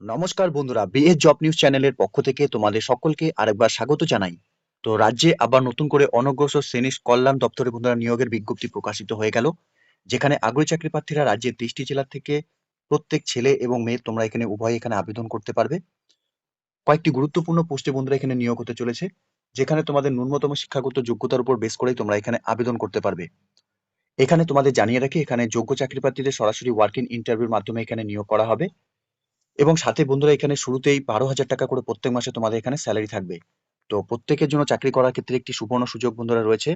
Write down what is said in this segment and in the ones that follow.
নমস্কার বন্ধুরা BS job news চ্যানেলের পক্ষ থেকে তোমাদের সকলকে আরেকবার স্বাগত জানাই। তো রাজ্যে আবার নতুন করে অনগ্রসর শ্রেণি কল্যাণ দপ্তরে বন্ধুরা নিয়োগের বিজ্ঞপ্তি প্রকাশিত হয়ে গেল, যেখানে আগ্রহী চাকরি প্রার্থীরা রাজ্যের ত্রিশটি জেলা থেকে প্রত্যেক ছেলে এবং মেয়ে তোমরা এখানে উভয় এখানে আবেদন করতে পারবে। কয়েকটি গুরুত্বপূর্ণ পোস্টে বন্ধুরা এখানে নিয়োগ হতে চলেছে, যেখানে তোমাদের ন্যূনতম শিক্ষাগত যোগ্যতার উপর বেস করেই তোমরা এখানে আবেদন করতে পারবে। এখানে তোমাদের জানিয়ে রাখি, এখানে যোগ্য চাকরি প্রার্থীদের সরাসরি ওয়ার্কিং ইন্টারভিউর মাধ্যমে এখানে নিয়োগ করা হবে। এবং সাথে বন্ধুরা এখানে শুরুতেই বারো হাজার টাকা করে প্রত্যেক মাসে তোমাদের এখানে স্যালারি থাকবে। তো প্রত্যেকের জন্য চাকরি করার ক্ষেত্রে একটি সুবর্ণ সুযোগ বন্ধুরা রয়েছে।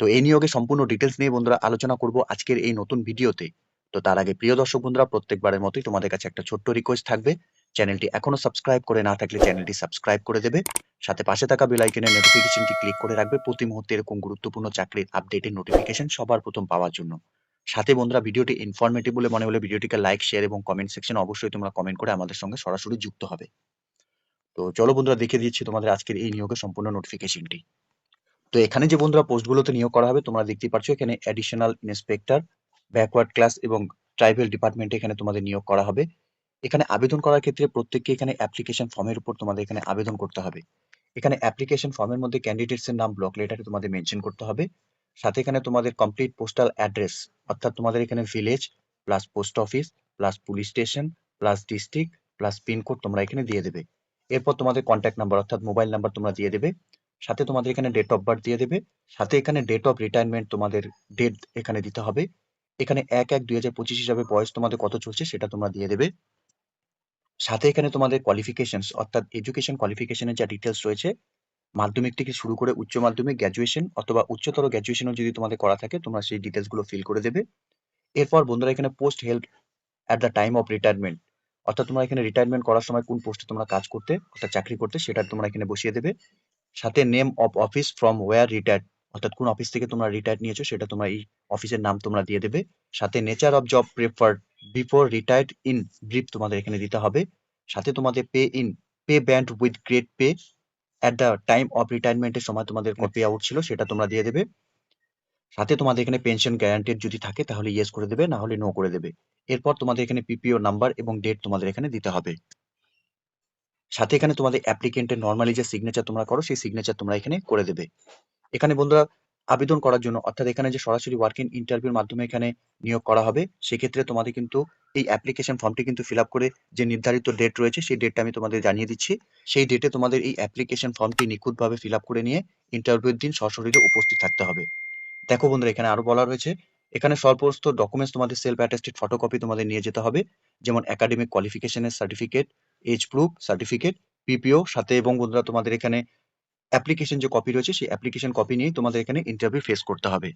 তো এই নিয়োগে সম্পূর্ণ ডিটেলস নিয়ে বন্ধুরা আলোচনা করব আজকের এই নতুন ভিডিওতে। তো তার আগে প্রিয় দর্শক বন্ধুরা, প্রত্যেকবারের মতোই তোমাদের কাছে একটা ছোট্ট রিকোয়েস্ট থাকবে। চ্যানেলটি এখনও সাবস্ক্রাইব করে না থাকলে চ্যানেলটি সাবস্ক্রাইব করে দেবে। সাথে পাশে থাকা বেল আইকনের নোটিফিকেশনটি ক্লিক করে রাখবে। প্রতি মুহূর্তে এরকম গুরুত্বপূর্ণ চাকরির আপডেটের নোটিফিকেশন সবার প্রথম পাওয়ার জন্য। সাথে বন্ধুরা ভিডিওটি ইনফরমেটিভ বলে মনে হলে ভিডিওটিকে লাইক শেয়ার এবং কমেন্ট সেকশন অবশ্যই তোমরা কমেন্ট করে আমাদের সঙ্গে সরাসরি যুক্ত হবে। তো চলো বন্ধুরা দেখে দিচ্ছি তোমাদের আজকের এই নিয়োগের সম্পূর্ণ নোটিফিকেশনটি তো এখানে যে বন্ধুরা পোস্টগুলোতে নিয়োগ করা হবে, তোমরা দেখতে পাচ্ছ এখানে অ্যাডিশনাল ইন্সপেক্টর ব্যাকওয়ার্ড ক্লাস এবং ট্রাইবেল ডিপার্টমেন্টে এখানে তোমাদের নিয়োগ করা হবে। এখানে আবেদন করার ক্ষেত্রে প্রত্যেককে এখানে অ্যাপ্লিকেশন ফর্মের উপর তোমাদের এখানে আবেদন করতে হবে। এখানে অ্যাপ্লিকেশন ফর্মের মধ্যে ক্যান্ডিডেটস এর নাম ব্লক লেটারে তোমাদের মেনশন করতে হবে। সাথে এখানে তোমাদের কমপ্লিট পোস্টাল অ্যাড্রেস অর্থাৎ তোমাদের এখানে village plus post office plus police station plus district plus pincode তোমরা এখানে দিয়ে দেবে। এরপর তোমাদের কন্ট্যাক্ট নাম্বার অর্থাৎ মোবাইল নাম্বার তোমরা দিয়ে দেবে। সাথে তোমাদের এখানে ডেট অফ বার্থ দিয়ে দেবে। সাথে এখানে ডেট অফ রিটায়ারমেন্ট তোমাদের ডেট এখানে দিতে হবে। এখানে এক এক দুই হাজার পঁচিশ হিসাবে বয়স তোমাদের কত চলছে সেটা তোমরা দিয়ে দেবে। সাথে এখানে তোমাদের কোয়ালিফিকেশনস অর্থাৎ এডুকেশন কোয়ালিফিকেশনের যা ডিটেলস রয়েছে মাধ্যমিক থেকে শুরু করে উচ্চ মাধ্যমিক গ্র্যাজুয়েশন অথবা উচ্চতর গ্র্যাজুয়েশনও যদি তোমাদের করা থাকে, তোমরা সেই ডিটেলসগুলো ফিল করে দেবে। এরপর বন্ধুরা এখানে post help at the time of retirement অর্থাৎ তোমরা এখানে রিটায়ারমেন্ট করার সময় কোন পোস্টে তোমরা কাজ করতে, অর্থাৎ চাকরি করতে, সেটা তোমরা এখানে বসিয়ে দেবে। সাথে name of office from where retired অর্থাৎ কোন অফিস থেকে তোমরা রিটায়ার নিয়েছো, সেটা তোমরা এই অফিসের নাম তোমরা দিয়ে দেবে। সাথে nature of job preferred before retired in brief তোমাদের এখানে দিতে হবে। সাথে তোমাদের pay in pay band with grade pay at the time of রিটায়ারমেন্টের সময় তোমাদের কপি আউট ছিল সেটা তোমরা দিয়ে দেবে। সাথে তোমাদের এখানে পেনশন গ্যারান্টেড যদি থাকে তাহলে ইয়েস করে দেবে না হলে নো করে দেবে। এরপর তোমাদের এখানে পিপিও নাম্বার এবং ডেট তোমাদের এখানে দিতে হবে। সাথে এখানে তোমাদের অ্যাপ্লিকেন্টের নর্মালি যে সিগনেচার তোমরা করো সেই সিগনেচার তোমরা এখানে করে দেবে। এখানে বন্ধুরা আবেদন করার জন্য, অর্থাৎ এখানে যে সরাসরি ওয়ার্কিং ইন্টারভিউর মাধ্যমে এখানে নিয়োগ করা হবে, সেক্ষেত্রে তোমাদের কিন্তু এই অ্যাপ্লিকেশন ফর্মটি কিন্তু ফিল করে যে নির্ধারিত ডেট রয়েছে, সেই ডেটটা আমি তোমাদের জানিয়ে দিচ্ছি। সেই ডেটে তোমাদের এই অ্যাপ্লিকেশন ফর্মটি নিখুঁতভাবে ফিল করে নিয়ে ইন্টারভিউর দিন সশরীরে উপস্থিত থাকতে হবে। দেখো বন্ধুরা, এখানে আরও বলা রয়েছে, এখানে সর্বস্ত ডকুমেন্টস তোমাদের সেলফ অ্যাটেস্টেড ফটোকপি তোমাদের নিয়ে যেতে হবে, যেমন academic কোয়ালিফিকেশনের certificate age proof certificate PPO সাথে এবং বন্ধুরা তোমাদের এখানে অ্যাপ্লিকেশন যে কপি রয়েছে, সেই অ্যাপ্লিকেশন কপি নিয়ে তোমাদের এখানে ইন্টারভিউ ফেস করতে হবে।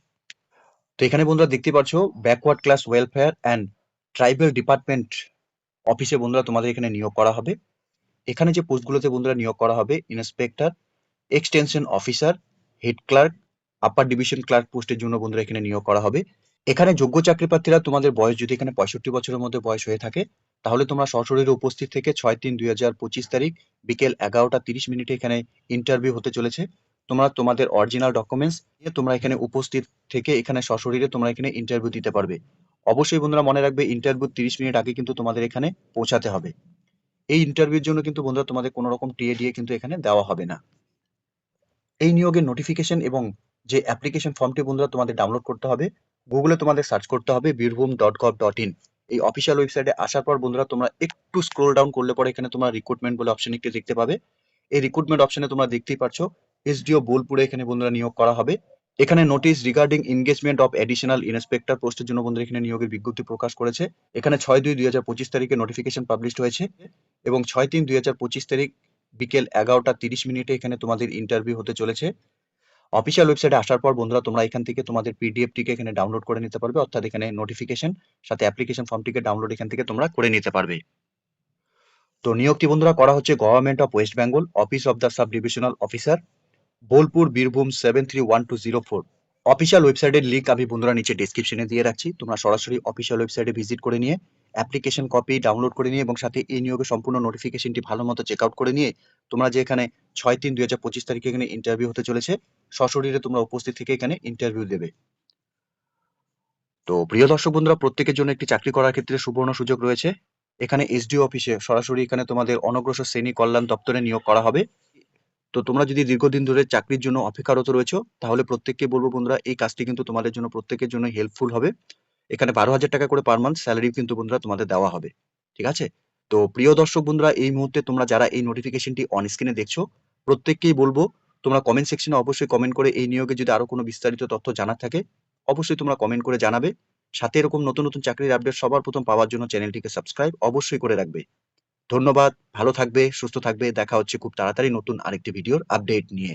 তো এখানে বন্ধুরা দেখতে পাচ্ছ backward class welfare and tribal department অফিসে বন্ধুরা তোমাদের এখানে নিয়োগ করা হবে। এখানে যে পোস্টগুলোতে বন্ধুরা নিয়োগ করা হবে inspector extension officer head clerk upper division clerk পোস্টের জন্য বন্ধুরা এখানে নিয়োগ করা হবে। এখানে যোগ্য চাকরি প্রার্থীরা তোমাদের বয়স যদি এখানে পঁয়ষট্টি বছরের মধ্যে বয়স হয়ে থাকে তাহলে তোমরা সশরীরে উপস্থিত থেকে ছয় তিন দুই হাজার পঁচিশ তারিখ বিকেল এগারোটা তিরিশ মিনিটে এখানে ইন্টারভিউ হতে চলেছে। তোমরা তোমাদের অরিজিনাল ডকুমেন্টস নিয়ে তোমরা এখানে উপস্থিত থেকে এখানে সশরীরে তোমরা এখানে ইন্টারভিউ দিতে পারবে। অবশ্যই বন্ধুরা মনে রাখবে ইন্টারভিউ তিরিশ মিনিট আগে কিন্তু তোমাদের এখানে পৌঁছাতে হবে। এই ইন্টারভিউর জন্য কিন্তু বন্ধুরা তোমাদের কোনো রকম টিএ দিয়ে কিন্তু এখানে দেওয়া হবে না। এই নিয়োগের নোটিফিকেশন এবং যে অ্যাপ্লিকেশন ফর্মটি বন্ধুরা তোমাদের ডাউনলোড করতে হবে গুগলে তোমাদের সার্চ করতে হবে Birbhum dot gov dot in এই অফিসিয়াল ওয়েবসাইটে আসার পর বন্ধুরা তোমরা একটু স্ক্রোল ডাউন করলে পরে এখানে তোমরা রিক্রুটমেন্ট বলে অপশন একটি দেখতে পাবে। এই রিক্রুটমেন্ট অপশনে তোমরা দেখতেই পারছ এসডিও বোলপুরে এখানে বন্ধুরা নিয়োগ করা হবে। এখানে notice regarding engagement of additional inspector পোস্টের জন্য বন্ধুরা এখানে নিয়োগের বিজ্ঞপ্তি প্রকাশ করেছে। এখানে ছয় দুই দুই হাজার পঁচিশ তারিখে নোটিফিকেশন পাবলিশ হয়েছে এবং ছয় তিন দুই হাজার পঁচিশ তারিখ বিকেল এগারোটা তিরিশ মিনিটে এখানে তোমাদের ইন্টারভিউ হতে চলেছে। অফিসিয়াল ওয়েবসাইটে আসার পর বন্ধুরা, তোমরা এখান থেকে তোমাদের পিডিএফটিকে এখানে ডাউনলোড করে নিতে পারবে। অর্থাৎ এখানে নোটিফিকেশন সাথে অ্যাপ্লিকেশন ফর্মটিকে ডাউনলোড এখান থেকে তোমরা করে নিতে পারবে। তো নিয়োগটি বন্ধুরা, করা হচ্ছে government of West Bengal office of the sub divisional officer Bolpur Birbhum seven three one two zero four official ওয়েবসাইটের লিঙ্ক আমি বন্ধুরা নিচে ডিসক্রিপশনে দিয়ে রাখছি। তোমরা সরাসরি অফিসিয়াল ওয়েবসাইটে ভিজিট করে নিয়ে অ্যাপ্লিকেশন কপি ডাউনলোড করে নিয়ে এবং সাথে এই নিয়োগের সম্পূর্ণ নোটিফিকেশনটি ভালো মতো চেক আউট করে নিয়ে তোমরা যে এখানে ছয় তিন দুই হাজার পঁচিশ তারিখে এখানে ইন্টারভিউ হতে চলেছে, সশরীরে তোমরা উপস্থিত থেকে এখানে ইন্টারভিউ দেবে। তো প্রিয় দর্শক বন্ধুরা, প্রত্যেকের জন্য একটি চাকরি করার ক্ষেত্রে সুবর্ণ সুযোগ রয়েছে। এখানে এসডিও অফিসে সরাসরি এখানে তোমাদের অনগ্রসর শ্রেণি কল্যাণ দপ্তরে নিয়োগ করা হবে। তো তোমরা যদি দীর্ঘদিন ধরে চাকরির জন্য অপেক্ষারত রয়েছো, তাহলে প্রত্যেককে বলব বন্ধুরা, এই কাজটি কিন্তু তোমাদের জন্য, প্রত্যেকের জন্য হেল্পফুল হবে। এখানে বারো হাজার টাকা করে পার মান্থ স্যালারি কিন্তু বন্ধুরা তোমাদের দেওয়া হবে, ঠিক আছে? তো প্রিয় দর্শক বন্ধুরা, এই মুহূর্তে তোমরা যারা এই নোটিফিকেশনটি অন স্ক্রিনে দেখছ, প্রত্যেককেই বলব, তোমরা কমেন্ট সেকশনে অবশ্যই কমেন্ট করে এই নিয়োগে যদি আরও কোনো বিস্তারিত তথ্য জানার থাকে, অবশ্যই তোমরা কমেন্ট করে জানাবে। সাথে এরকম নতুন নতুন চাকরির আপডেট সবার প্রথম পাওয়ার জন্য চ্যানেলটিকে সাবস্ক্রাইব অবশ্যই করে রাখবে। ধন্যবাদ, ভালো থাকবে, সুস্থ থাকবে, দেখা হচ্ছে খুব তাড়াতাড়ি নতুন আরেকটি ভিডিওর আপডেট নিয়ে।